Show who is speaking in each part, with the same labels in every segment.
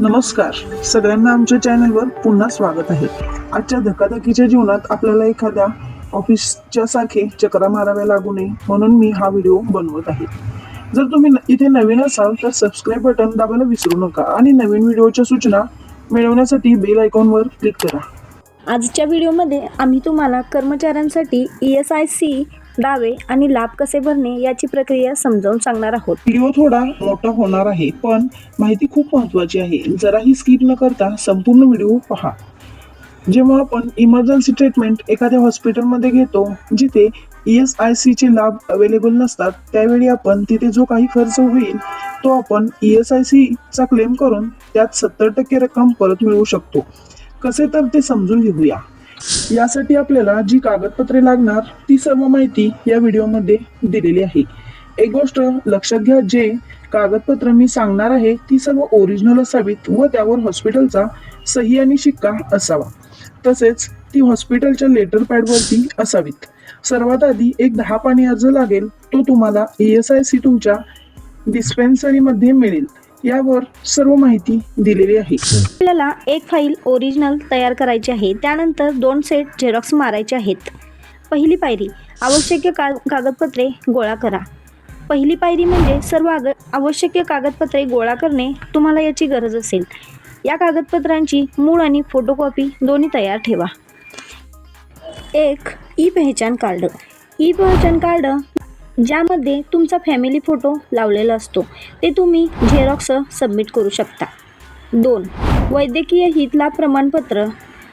Speaker 1: नमस्कार. सगळ्यांना आमच्या चॅनलवर पुन्हा स्वागत आहे. आजच्या धकाधकीच्या जीवनात आपल्याला एखाद्या ऑफिसच्या सारखे चक्रा माराव्या लागू नये म्हणून मी हा व्हिडिओ बनवत आहे. जर तुम्ही इथे नवीन असाल तर सबस्क्राईब बटन दाबायला विसरू नका आणि नवीन व्हिडिओच्या सूचना मिळवण्यासाठी बेल आयकॉनवर क्लिक करा.
Speaker 2: आजच्या व्हिडिओमध्ये आम्ही तुम्हाला कर्मचाऱ्यांसाठी ई एस आय सी दावे आणि लाभ कसे भरणे याची प्रक्रिया समजावून सांगणार आहोत.
Speaker 1: व्हिडिओ थोडा मोठा होणार आहे पण माहिती खूप महत्वाची आहे. जराही स्किप न करता संपूर्ण व्हिडिओ पहा. जेव्हा आपण इमर्जन्सी ट्रीटमेंट एखाद्या हॉस्पिटलमध्ये घेतो जिथे ई एस आय सीचे लाभ अवेलेबल नसतात त्यावेळी आपण तिथे जो काही खर्च होईल तो आपण ई एस आय सीचा क्लेम करून त्यात सत्तर टक्के रक्कम परत मिळवू शकतो. कसे तर ते समजून घेऊया. यासाठी आपल्याला जी कागदपत्रे लागणार ती सर्व माहिती या व्हिडिओमध्ये दिलेली आहे. एक गोष्ट लक्षात घ्या जे कागदपत्र मी सांगणार आहे ती सर्व ओरिजिनल असावीत व त्यावर हॉस्पिटलचा सही आणि शिक्का असावा. तसेच ती हॉस्पिटलच्या लेटर पॅडवरती असावीत. सर्वात आधी एक दहा पाणी अर्ज लागेल तो तुम्हाला ई एस आय सी तुमच्या डिस्पेन्सरीमध्ये मिळेल. यावर सर्व माहिती दिलेली आहे.
Speaker 2: आपल्याला एक फाईल ओरिजिनल तयार करायची आहे. त्यानंतर दोन सेट झेरॉक्स मारायचे आहेत. पहिली पायरी आवश्यक का कागदपत्रे गोळा करा. पहिली पायरी म्हणजे सर्व आग आवश्यक कागदपत्रे गोळा करणे तुम्हाला याची गरज असेल. या कागदपत्रांची मूळ आणि फोटोकॉपी दोन्ही तयार ठेवा. एक ई पहचान कार्ड. ई पहचान कार्ड ज्यामध्ये तुमचा फॅमिली फोटो लावलेला असतो. ते तुम्ही झेरॉक्स सबमिट करू शकता. दोन वैद्यकीय हितलाभ प्रमाणपत्र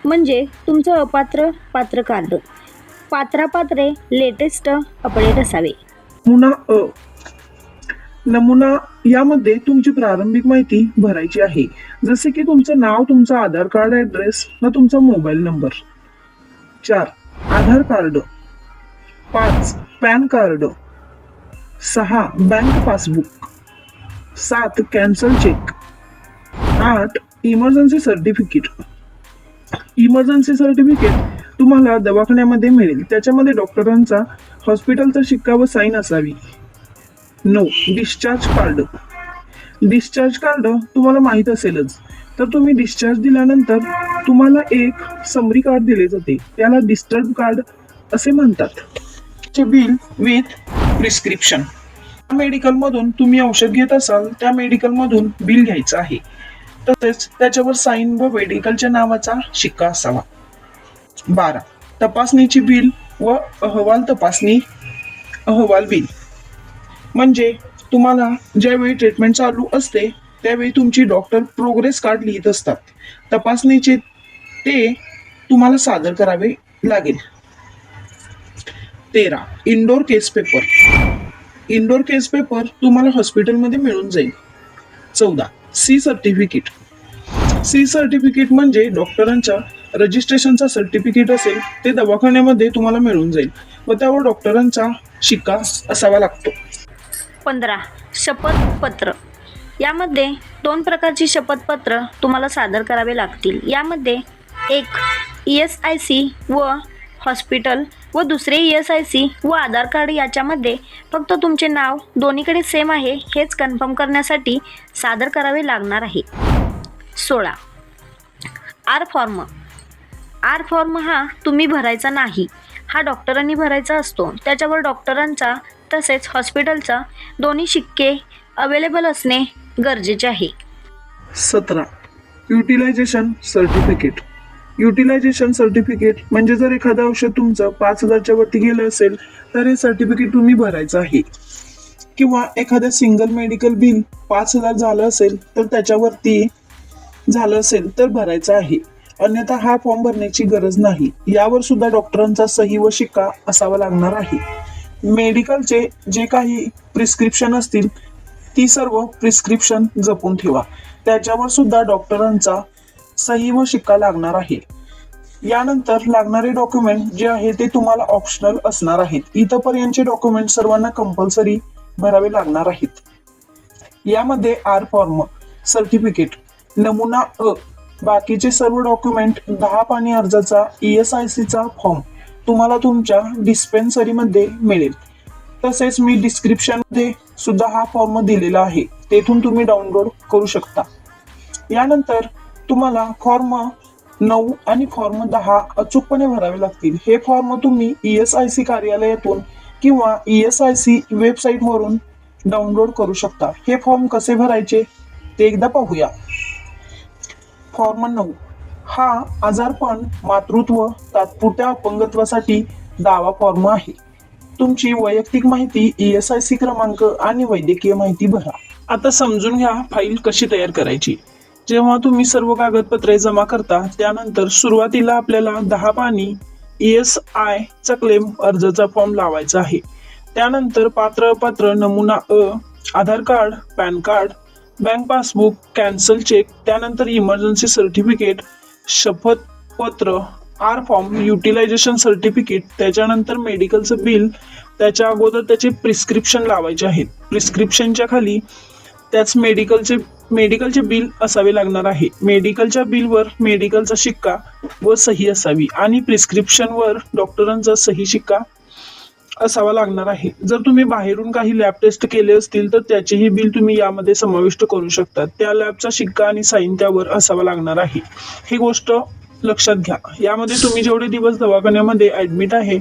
Speaker 2: म्हणजे तुमचं अपात्र पात्र कार्ड. पात्रापात्रे लेटेस्ट अपडेट असावे.
Speaker 1: नमुना अ नमुना यामध्ये तुमची प्रारंभिक माहिती भरायची आहे. जसे की तुमचं नाव तुमचा आधार कार्ड ऍड्रेस व तुमचा मोबाईल नंबर चार आधार कार्ड. पाच पॅन कार्ड. सहा बँक पासबुक सात कॅन्सल चेक आठ इमर्जन्सी सर्टिफिकेट इमर्जन्सी सर्टिफिकेट तुम्हाला दवाखान्यामध्ये मिळेल. त्याच्यामध्ये डॉक्टरांचा हॉस्पिटलचा शिक्का व साईन असावी. नऊ डिस्चार्ज कार्ड डिस्चार्ज कार्ड तुम्हाला माहीत असेलच. तर तुम्ही डिस्चार्ज दिल्यानंतर तुम्हाला एक समरी कार्ड दिले जाते. त्याला डिस्टर्ब कार्ड असे म्हणतात. चे बिल विथ प्रिस्क्रिप्शन मेडिकलमधून तुम्ही औषध घेत असाल त्या मेडिकलमधून बिल घ्यायचं आहे. तसेच त्याच्यावर साईन व मेडिकलच्या नावाचा शिक्का असावा. बारा. तपासणीची बिल व अहवाल तपासणी अहवाल बिल म्हणजे तुम्हाला ज्यावेळी ट्रीटमेंट चालू असते त्यावेळी तुमची डॉक्टर प्रोग्रेस कार्ड लिहित असतात. तपासणीचे ते तुम्हाला सादर करावे लागेल. तेरा. Indoor case paper indoor case paper तुम्हाला हॉस्पिटलमध्ये मिळून जाईल. चौदा. सी सर्टिफिकेट सी सर्टिफिकेट म्हणजे डॉक्टरांच्या रजिस्ट्रेशनचा सर्टिफिकेट असेल ते दवाखान्यामध्ये तुम्हाला मिळून जाईल. व त्यावर डॉक्टरांचा शिक्का असावा लागतो.
Speaker 2: पंधरा. शपथपत्र. यामध्ये दोन प्रकारची शपथपत्र तुम्हाला सादर करावे लागतील. यामध्ये एक ई एस आय सी व हॉस्पिटल व दुसरे ई एस आय सी व आधार कार्ड याच्यामध्ये फक्त तुमचे नाव दोन्हीकडे सेम आहे हेच कन्फर्म करण्यासाठी सादर करावे लागणार आहे. सोळा. आर फॉर्म आर फॉर्म हा तुम्ही भरायचा नाही. हा डॉक्टरांनी भरायचा असतो. त्याच्यावर डॉक्टरांचा तसेच हॉस्पिटलचा दोन्ही शिक्के अवेलेबल असणे गरजेचे आहे.
Speaker 1: सतरा. युटिलायझेशन सर्टिफिकेट युटिलायझेशन सर्टिफिकेट म्हणजे जर एखादं औषध तुमचं पाच हजारच्या वरती गेलं असेल तर हे सर्टिफिकेट तुम्ही भरायचं आहे. किंवा एखादं सिंगल मेडिकल बिल पाच हजार झालं असेल तर त्याच्यावरती झालं असेल तर भरायचं आहे. अन्यथा हा फॉर्म भरण्याची गरज नाही. यावर सुद्धा डॉक्टरांचा सही व शिक्का असावा लागणार आहे. मेडिकलचे जे काही प्रिस्क्रिप्शन असतील ती सर्व प्रिस्क्रिप्शन जपून ठेवा. त्याच्यावर सुद्धा डॉक्टरांचा सही व शिक्का लागणार आहे. यानंतर लागणारे डॉक्युमेंट जे आहे ते तुम्हाला ऑप्शनल असणार आहेत. इथपर्यंतचे डॉक्युमेंट सर्वांना कंपल्सरी भरावे लागणार आहेत. यामध्ये आर फॉर्म सर्टिफिकेट नमुना अ बाकीचे सर्व डॉक्युमेंट दहा पाणी अर्जाचा ई एस आय सीचा फॉर्म तुम्हाला तुमच्या डिस्पेन्सरीमध्ये मिळेल. तसेच मी डिस्क्रिप्शनमध्ये सुद्धा हा फॉर्म दिलेला आहे. तेथून तुम्ही डाउनलोड करू शकता. यानंतर तुम्हाला फॉर्म नऊ आणि फॉर्म दहा अचूकपणे भरावे लागतील. हे फॉर्म तुम्ही ई एस आय सी कार्यालयातून किंवा ई एस आय सी वेबसाईटवरून डाउनलोड करू शकता. हे फॉर्म कसे भरायचे ते एकदा पाहूया. फॉर्म नऊ. हा आजारपण मातृत्व तात्पुरत्या अपंगत्वासाठी दावा फॉर्म आहे. तुमची वैयक्तिक माहिती ई एस आय सी क्रमांक आणि वैद्यकीय माहिती भरा. आता समजून घ्या फाईल कशी तयार करायची. जेव्हा तुम्ही सर्व कागदपत्रे जमा करता त्यानंतर सुरुवातीला आपल्याला दहा पाणी ई एस आय चा क्लेम अर्जाचा फॉर्म लावायचा आहे. त्यानंतर पात्र अपात्र नमुना अ Aadhaar card PAN card bank passbook cancel cheque त्यानंतर इमर्जन्सी सर्टिफिकेट शपथपत्र आर फॉर्म युटिलायझेशन सर्टिफिकेट त्याच्यानंतर मेडिकलचं बिल त्याच्या अगोदर त्याचे प्रिस्क्रिप्शन लावायचे आहेत. प्रिस्क्रिप्शनच्या खाली त्याच मेडिकलचे मेडिकलचे बिल असावे लागणार आहे. मेडिकलच्या बिलवर मेडिकलचा शिक्का व सही असावी आणि प्रिस्क्रिप्शनवर डॉक्टरांचा सही शिक्का असावा लागणार आहे. जर तुम्ही बाहेरून काही लॅब टेस्ट केले असतील तर त्याचेही बिल तुम्ही यामध्ये समाविष्ट करू शकता. त्या लॅबचा शिक्का आणि साईन त्यावर असावा लागणार आहे. ही गोष्ट लक्षात घ्या. यामध्ये तुम्ही जेवढे दिवस दवाखान्यामध्ये ऍडमिट आहे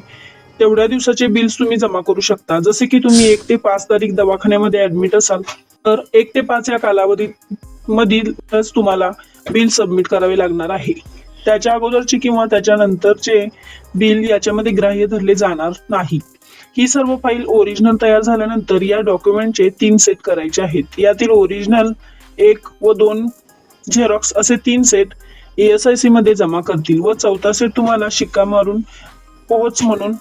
Speaker 1: तेवढ्या दिवसाचे बिल्स तुम्ही जमा करू शकता. जसे की तुम्ही एक ते पाच तारीख दवाखान्यामध्ये ऍडमिट असाल तर एक ते पाच या कालावधीत मधीलच तुम्हाला बिल सबमिट करावे लागणार आहे. त्याच्या अगोदरचे किंवा त्याच्यानंतरचे बिल याच्यामध्ये ग्राह्य धरले जाणार नाही. ही सर्व फाईल ओरिजिनल तयार झाल्यानंतर या डॉक्युमेंटचे तीन सेट करायचे आहेत. यातील ओरिजिनल एक व दोन झेरॉक्स असे तीन set E S I C मध्ये जमा करतील व चौथा सेट तुम्हाला शिक्का मारून पोहोच म्हणून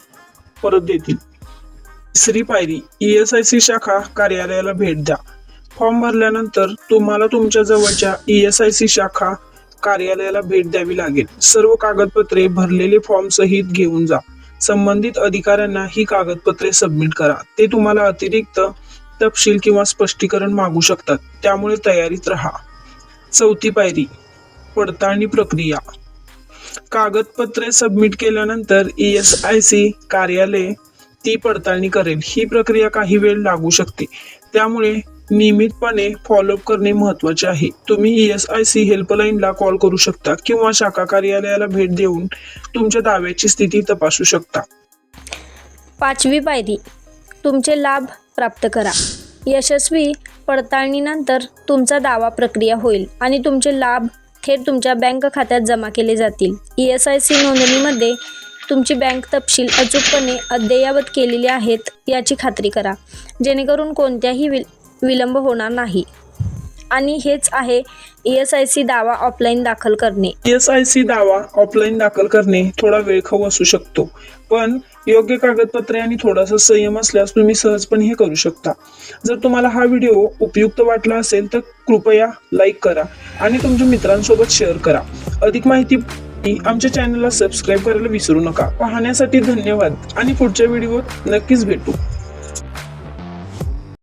Speaker 1: परत देतील. तिसरी पायरी ई एस आय सी शाखा कार्यालयाला भेट द्या. फॉर्म भरल्यानंतर तुम्हाला तुमच्या जवळच्या ई एस आय सी शाखा कार्यालयाला भेट द्यावी लागेल. सर्व कागदपत्रे भरलेले फॉर्म सहित घेऊन जा. संबंधित अधिकाऱ्यांना ही कागदपत्रे सबमिट करा. ते तुम्हाला अतिरिक्त तपशील किंवा स्पष्टीकरण मागू शकतात. त्यामुळे तयारीत राहा. चौथी पायरी पडताळणी प्रक्रिया. कागदपत्रे सबमिट केल्यानंतर ई एस आय सी कार्यालय ती पडताळणी करेल. ही प्रक्रिया काही वेळ लागू शकते. त्यामुळे नियमितपणे फॉलोअप करणे महत्त्वाचे आहे. तुम्ही ई एस आय सी हेल्पलाईनला कॉल करू शकता किंवा शाखा कार्यालयाला भेट देऊन तुमच्या दाव्याची स्थिती तपासू शकता.
Speaker 2: पाचवी पायरी तुमचे लाभ प्राप्त करा. यशस्वी पडताळणीनंतर तुमचा दावा प्रक्रिया होईल आणि तुमचे लाभ थेट तुमच्या बँक खात्यात जमा केले जातील. ई एस आय सी नोंदणीमध्ये तुमची बँक तपशील अचूकपणे अद्ययावत केलेली आहेत याची खात्री करा. जेणेकरून कोणत्याही विल विलंब होणार नाही. आणि हेच आहे ई एस आय सी दावा ऑफलाईन दाखल करणे.
Speaker 1: एस आय सी दावा ऑफलाईन दाखल करणे थोडा वेळखाऊ असू शकतो. पण योग्य कागदपत्रे आणि थोडासा संयम असल्यास तुम्ही सहजपणे हे करू शकता. जर तुम्हाला हा व्हिडिओ उपयुक्त वाटला असेल तर कृपया लाईक करा आणि तुमच्या मित्रांसोबत शेअर करा. अधिक माहिती आमच्या चॅनलला सबस्क्राईब करायला विसरू नका. पाहण्यासाठी धन्यवाद आणि पुढच्या व्हिडिओत नक्कीच भेटू.